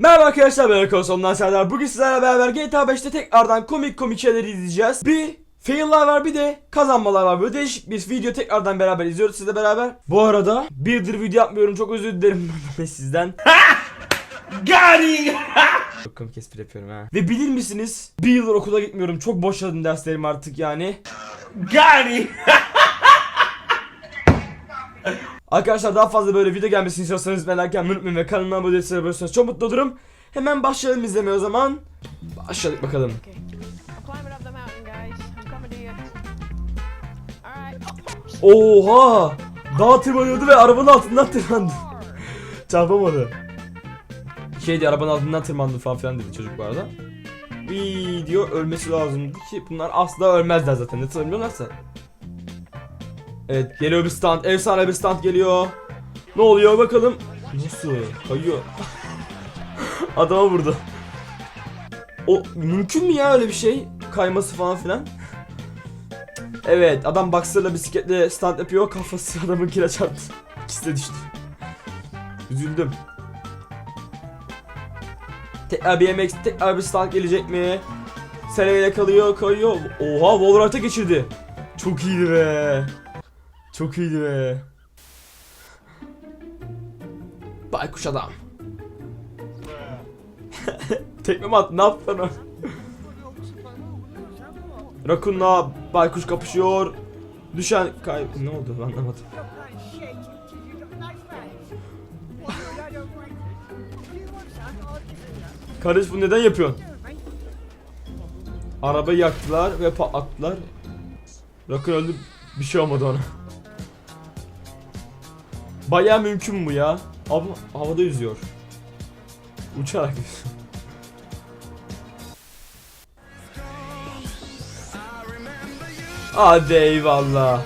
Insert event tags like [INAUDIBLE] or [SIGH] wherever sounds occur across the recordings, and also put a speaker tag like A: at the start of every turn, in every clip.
A: Merhaba arkadaşlar ben Erkan Serdar. Bugün sizlerle beraber GTA 5'te tekrardan komik komik şeyler izleyeceğiz. Bir fail'lar var bir de kazanmalar var. Böyle değişik bir video tekrardan beraber izliyoruz sizle beraber. Bu arada birdir video yapmıyorum çok özür dilerim [LAUGHS] sizden. [LAUGHS]
B: Gari! [LAUGHS]
A: Çok komik espri yapıyorum ha. Ve bilir misiniz? Bir yıldır okula gitmiyorum. Çok boşladım derslerim artık yani.
B: Gari!
A: Arkadaşlar daha fazla böyle video gelmesini istiyorsanız ben yapmayı unutmayın ve kanalıma abone değilseniz çok mutlu olurum. Hemen başlayalım izlemeye o zaman. Başladık bakalım. Oha! Dağa tırmanıyordu ve arabanın altından tırmandı. [LAUGHS] Çarpamadı. Şey diye arabanın altından tırmandı falan filan dedi çocuk bu arada. Video ölmesi lazımdı ki bunlar asla ölmezler zaten ne tırmanıyorlarsa. Evet geliyor bir stand efsane bir stand geliyor. Ne oluyor bakalım. Nasıl? Kayıyor. [LAUGHS] Adama vurdu. O mümkün mü ya öyle bir şey? Kayması falan filan. Evet adam boxer'la bisikletle stand yapıyor kafası [LAUGHS] adamın kire çarptı. İkisi de düştü. Üzüldüm. Tekrar BMX tekrar bir stand gelecek mi? Seneyle kalıyor kayıyor. Oha Wolverine'a geçirdi. Çok iyiydi be. Çok iyiydi be. Baykuş adam. [LAUGHS] Tekme mi attı? Ne yaptı lan o? Rakun'la baykuş kapışıyor. Düşen kay... Ne oldu anlamadım. Kardeş bu neden yapıyorsun? Arabayı yaktılar ve patlattılar. Rakun öldü. Bir şey olmadı ona. Baya mümkün bu ya. Ama havada yüzüyor. Uçarak yüzüyor. [LAUGHS] Hadi eyvallah.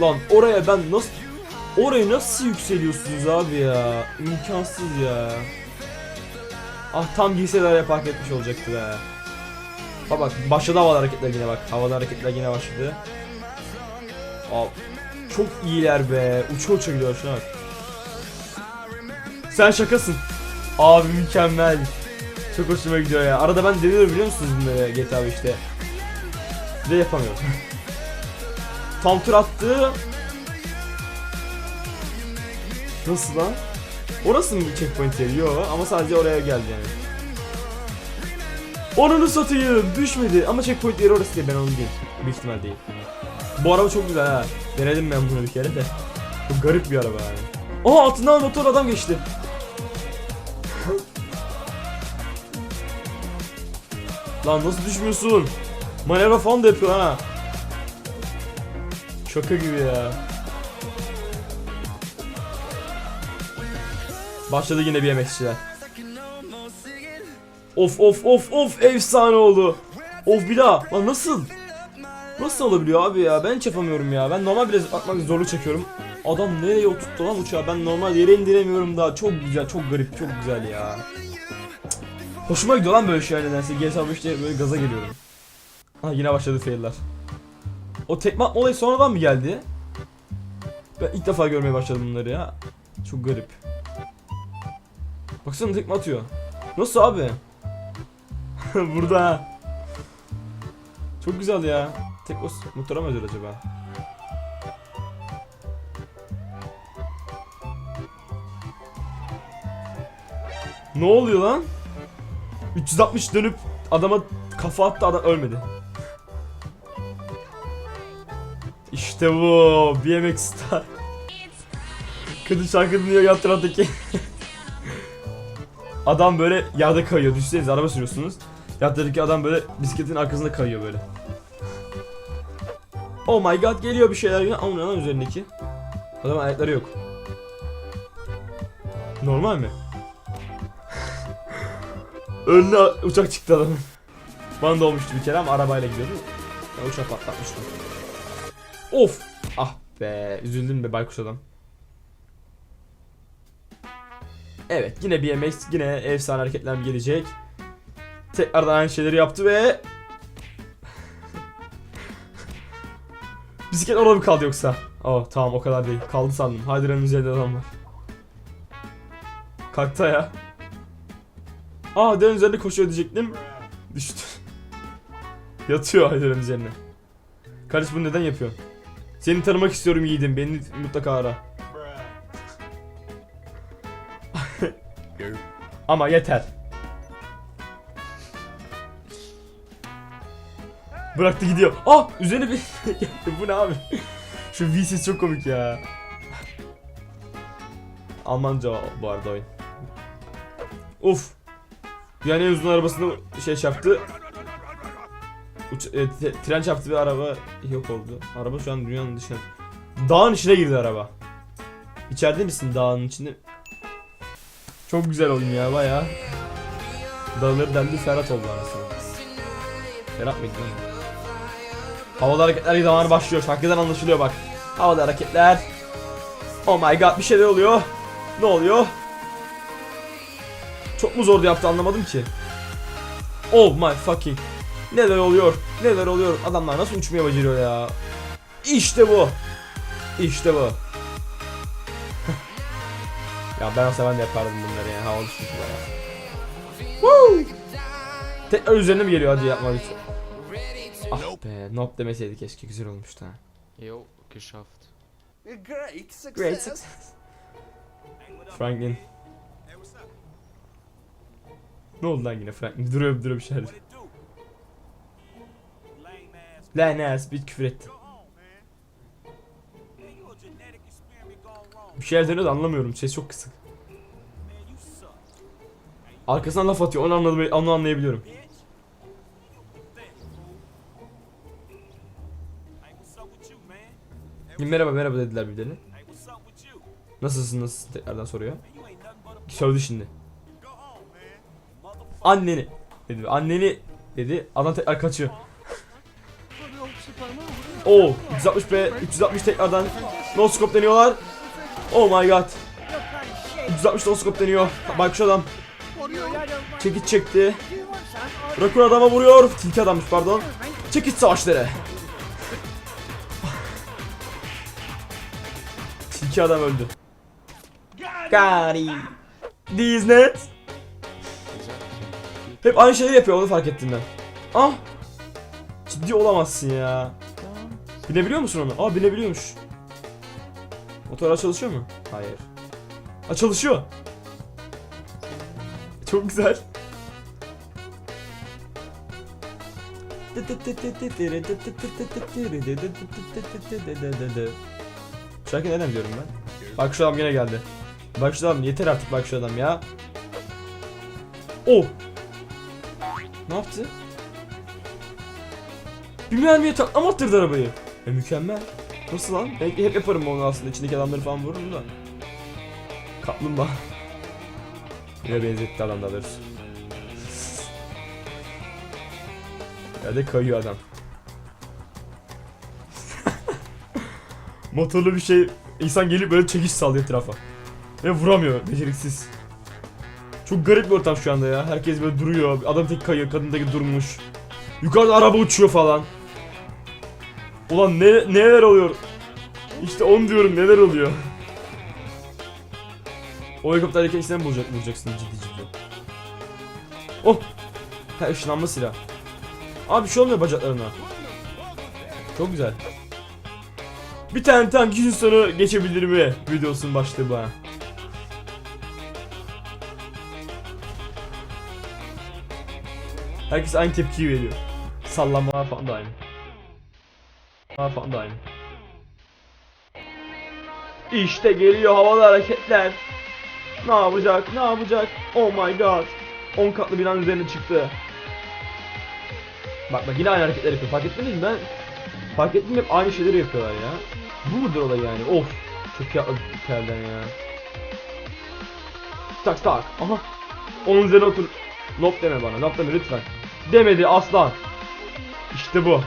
A: Lan oraya ben nasıl... Oraya nasıl yükseliyorsunuz abi ya? İmkansız ya. Ah tam giysiler ya park etmiş olacaktı be. Bak bak başladı havada hareketler yine bak. Havada hareketler yine başladı. Abi çok iyiler be. Uça uça gidiyor şuna bak. Sen şakasın. Abi mükemmel. Çok hoşuma gidiyor ya. Arada ben deniyorum biliyor musunuz bunları GTA 5'te. Bir de yapamıyorum. [LAUGHS] Tam tur attı. Nasıl lan? Orası mı checkpoint yeri? Yok ama sadece oraya geldi yani. Onunu satayım düşmedi ama checkpoint yeri orası değil ben onu değil. Büyük ihtimal değil. Bu araba çok güzel ha. Denedim ben bunu bir kere de. Çok garip bir araba yani. Aa altından motor adam geçti. Lan nasıl düşmüyorsun? Manevra falan da yapıyor ha. Şaka gibi ya. Başladı yine BMX'çiler. Of of of of efsane oldu. Of bir daha. Lan nasıl? Nasıl olabiliyor abi ya? Ben hiç yapamıyorum ya. Ben normal bile atmak zorluk çekiyorum. Adam nereye oturttu lan uçağı? Ben normal yere indiremiyorum daha. Çok güzel, çok garip, çok güzel ya. Hoşuma gidiyor lan böyle şeyler nedense. GTA 5'te böyle gaza geliyorum. Ha yine başladı failler. O tekme atma olayı sonradan mı geldi? Ben ilk defa görmeye başladım bunları ya. Çok garip. Baksana tekme atıyor. Nasıl abi? [LAUGHS] Burada. Çok güzel ya. Tek o motora mı özel acaba? Ne oluyor lan? 360 dönüp adama kafa attı adam ölmedi. İşte bu BMX Star. Kadın şarkı dinliyor yan taraftaki. adam böyle yerde kayıyor. Düşünsenize araba sürüyorsunuz. Yan taraftaki adam böyle bisikletin arkasında kayıyor böyle. Oh my god geliyor bir şeyler. Ama lan üzerindeki? Adamın ayakları yok. Normal mi? [LAUGHS] Önüne uçak çıktı adamın. Bana da olmuştu bir kere ama arabayla gidiyordu. Ben uçak patlatmıştım. Of! Ah be üzüldüm be baykuş adam. Evet yine BMX yine efsane hareketler gelecek. Tekrardan aynı şeyleri yaptı ve Bisiklet orada mı kaldı yoksa? Oh tamam o kadar değil. Kaldı sandım. Haydiran'ın üzerinde adam var. Kalktı ya. Aa Haydar'ın üzerine koşuyor diyecektim. Düştü. [LAUGHS] Yatıyor Haydar'ın üzerine. Kardeş bunu neden yapıyorsun? Seni tanımak istiyorum yiğidim. Beni mutlaka ara. [LAUGHS] Ama yeter. Bıraktı gidiyor. Ah üzerine bir [LAUGHS] bu ne abi? Şu V çok komik ya. Almanca bu arada oyun. Uf. Yani uzun arabasını şey çarptı. Uç, e, tren çarptı ve araba yok oldu. Araba şu an dünyanın dışına. Dağın içine girdi araba. İçeride misin dağın içinde? Çok güzel oyun ya baya. Dağları deldi Ferhat oldu arasında. Ferhat mıydı Havada hareketler zamanı başlıyor. Şarkıdan anlaşılıyor bak. Havada hareketler. Oh my god bir şeyler oluyor. Ne oluyor? Çok mu zordu yaptı anlamadım ki. Oh my fucking. Neler oluyor? Neler oluyor? Adamlar nasıl uçmaya beceriyor ya? İşte bu. İşte bu. [LAUGHS] ya ben olsa ben de yapardım bunları ya. Havalı çünkü baya. Woo! Tekrar üzerine mi geliyor hadi yapma lütfen. Ah be, nope demeseydi keşke güzel olmuştu ha.
C: Jo, geschafft.
B: Great success.
A: Great success. Franklin. Ne oldu lan yine Franklin? Duruyor duruyor bir şeyler. Lan ass bir küfür etti. Bir şeyler deniyor da anlamıyorum. Ses çok kısık. Arkasından laf atıyor. Onu anladım, onu anlayabiliyorum. Merhaba merhaba dediler birbirlerine. Nasılsın nasılsın tekrardan soruyor. Sövdü şimdi. Anneni dedi. Anneni dedi. Adam tekrar kaçıyor. [LAUGHS] Oo 360 B 360 tekrardan no scope deniyorlar. Oh my god. 360 no scope deniyor. Bak şu adam. Çekiç çekti. Rakun adama vuruyor. Tilki adammış pardon. Çekiç savaşları. Tilki adam öldü. Gari. Disney. Hep aynı şeyleri yapıyor onu fark ettim ben. Ah. Ciddi olamazsın ya. Binebiliyor musun onu? Aa binebiliyormuş. Motor çalışıyor mu? Hayır. Aa çalışıyor. Çok güzel. Şarkı neden biliyorum ben? Bak şu adam yine geldi. Bak şu adam yeter artık bak şu adam ya. Oh. Ne yaptı? Bir mermiye taklama attırdı arabayı. E mükemmel. Nasıl lan? Ben hep yaparım onu aslında. İçindeki adamları falan vururum da. Kaplumbağa. [LAUGHS] Yine benzetti adam da doğrusu. [LAUGHS] Yerde kayıyor adam. Motorlu bir şey insan gelip böyle çekiş sallıyor etrafa. Ve vuramıyor beceriksiz. Çok garip bir ortam şu anda ya. Herkes böyle duruyor. Adam tek kayıyor, kadın tek durmuş. Yukarıda araba uçuyor falan. Ulan ne neler oluyor? İşte onu diyorum neler oluyor. O helikopterdeki içinden mi bulacak, bulacaksın ciddi ciddi. Oh! Ha ışınlanma silah. Abi bir şey olmuyor bacaklarına. Çok güzel. Bir tane tank yüzün sonu geçebilir mi? Videosunun başlığı bu ha. Herkes aynı tepkiyi veriyor. Sallamalar falan da aynı. Sallamalar falan da aynı. İşte geliyor havalı hareketler. Ne yapacak? Ne yapacak? Oh my god. 10 katlı binanın üzerine çıktı. Bak bak yine aynı hareketler yapıyor. Fark ettiniz mi? Ben fark ettim hep aynı şeyleri yapıyorlar ya. Bu mudur olay yani? Of. Çok iyi atladı terden ya. Tak tak. Aha. Onun üzerine otur. Nop deme bana. Nop deme lütfen. Demedi aslan. İşte bu.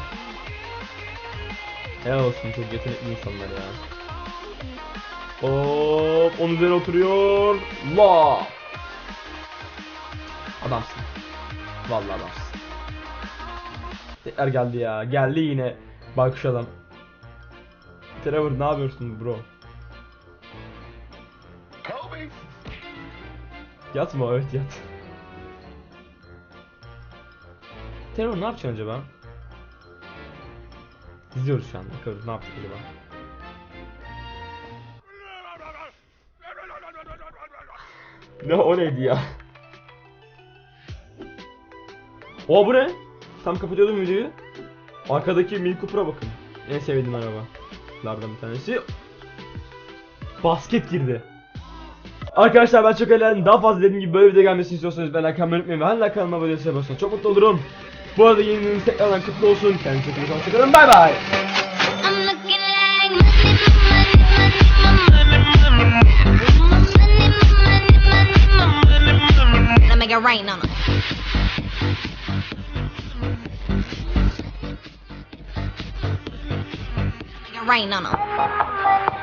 A: Helal olsun çok yetenekli insanlar ya. Hop, onun üzerine oturuyor. La. Adamsın. Vallahi adamsın. Tekrar geldi ya. Geldi yine. Bakış adam. Trevor ne yapıyorsun bro? Yatma evet yat. Terör ne yapacaksın acaba? İzliyoruz şu anda. Bakıyoruz ne yapacak acaba? Ne o neydi ya? O bu ne? Tam kapatıyordum videoyu. Arkadaki Mini Cooper'a bakın. En sevdiğim arabalardan bir tanesi. Basket girdi. Arkadaşlar ben çok eğlendim. Daha fazla dediğim gibi böyle video gelmesini istiyorsanız ben atmayı unutmayın ve hala kanalıma abone olursanız çok mutlu olurum. Bu arada yeni yılınız tekrardan kutlu olsun. Kendinize çok iyi bakın. Hoşçakalın. Bay bay.
D: Looking like rain on 'em.